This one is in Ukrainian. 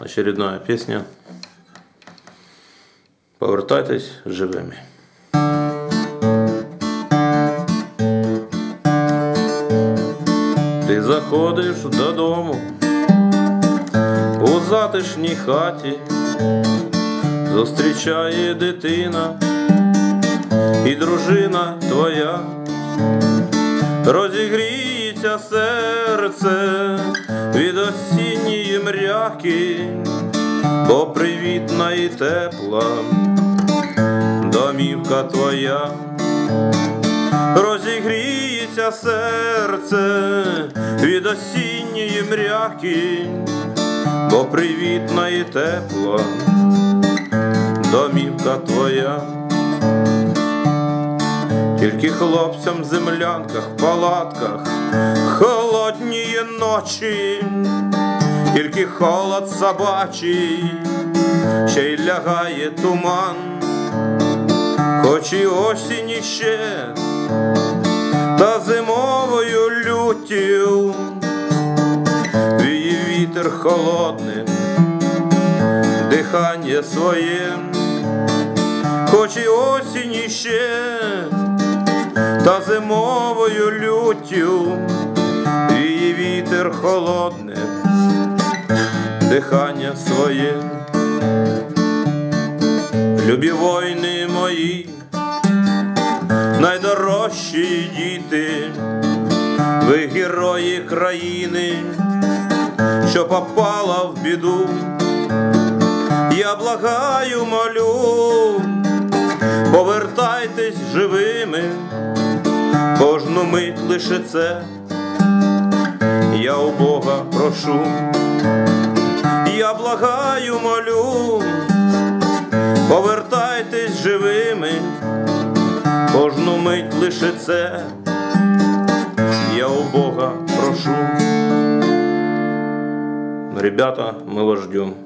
Очередная песня. Повертайтесь живими. Ти заходиш додому у затишній хаті, зустрічає дитина і дружина твоя, розігріється серце від осінньої мряки, бо привітна і тепла домівка твоя, розігріється серце від осінньої мряки, бо привітна і тепла домівка твоя. Тільки хлопцям в землянках, палатках, ночі, тільки холод собачий, ще й лягає туман, хоч і осінь іще, та зимовою лютів віє вітер холодним, дихання своє, хоч і осінь іще та зимовою люттю вітер холодне, дихання своє, любі воїни мої, найдорожчі діти, ви герої країни, що попала в біду, я благаю, молю, повертайтесь живими кожну мить лише це, я у Бога прошу, я благаю, молю, повертайтесь живими, кожну мить лише це, я у Бога прошу. Ребята, мы вас ждем.